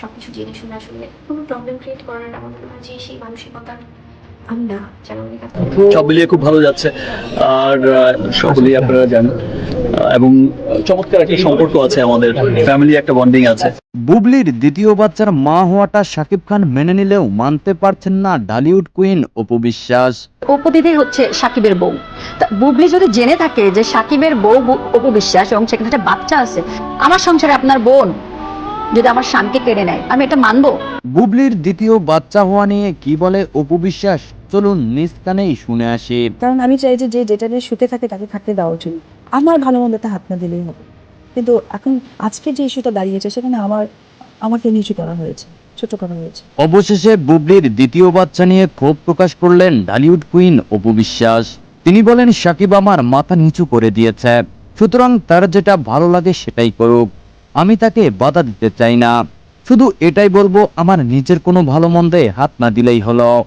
সবকিছু জেনে শুনে আসলে কোনো প্রবলেম ক্রিয়েট করার আমার মনে হয় যে সেই মানসিকতা আমি না যেন আমি সব মিলিয়ে খুব ভালো যাচ্ছে। আর সকলেই আপনারা জানেন এবং চমৎকার একটা সম্পর্ক আছে আমাদের। ফ্যামিলি একটা বন্ডিং আছে। বুবলির দ্বিতীয় বাচ্চার মা হওয়াটা শাকিব খান মেনে নিলেও মানতে পারছেন না ঢালিউড কুইন অপু বিশ্বাস। অপদিদি হচ্ছে সাকিবের বউ। তা বুবলি যদি জেনে থাকে যে সাকিবের বউ অপু বিশ্বাস এবং সেখানে একটা বাচ্চা আছে আমার সংসারে আপনার বোন যদি আমার স্বামীকে কেড়ে নেয় আমি এটা মানবো? বুবলির দ্বিতীয় বাচ্চা হওয়া নিয়ে কি বলে অপু বিশ্বাস? চলুন নিজ কানেই শুনে আসি। কারণ আমি চাই যে যে যেটা নিয়ে শুতে থাকে তাকে থাকতে দেওয়া উচিত। আমার ভালো মন্দতে হাত না দিলেই হবে। কিন্তু এখন আজকে যে ইস্যুটা দাঁড়িয়েছে সেখানে আমার আমাকে নিচু করা হয়েছে ছোট করা হয়েছে। অবশেষে বুবলির দ্বিতীয় বাচ্চা নিয়ে ক্ষোভ প্রকাশ করলেন ঢালিউড কুইন অপু বিশ্বাস। তিনি বলেন সাকিব আমার মাথা নিচু করে দিয়েছে। সুতরাং তার যেটা ভালো লাগে সেটাই করুক। আমি তাকে বাধা দিতে চাই না। শুধু এটাই বলব, আমার নিজের কোনো ভালো মন্দে হাত না দিলেই হলো।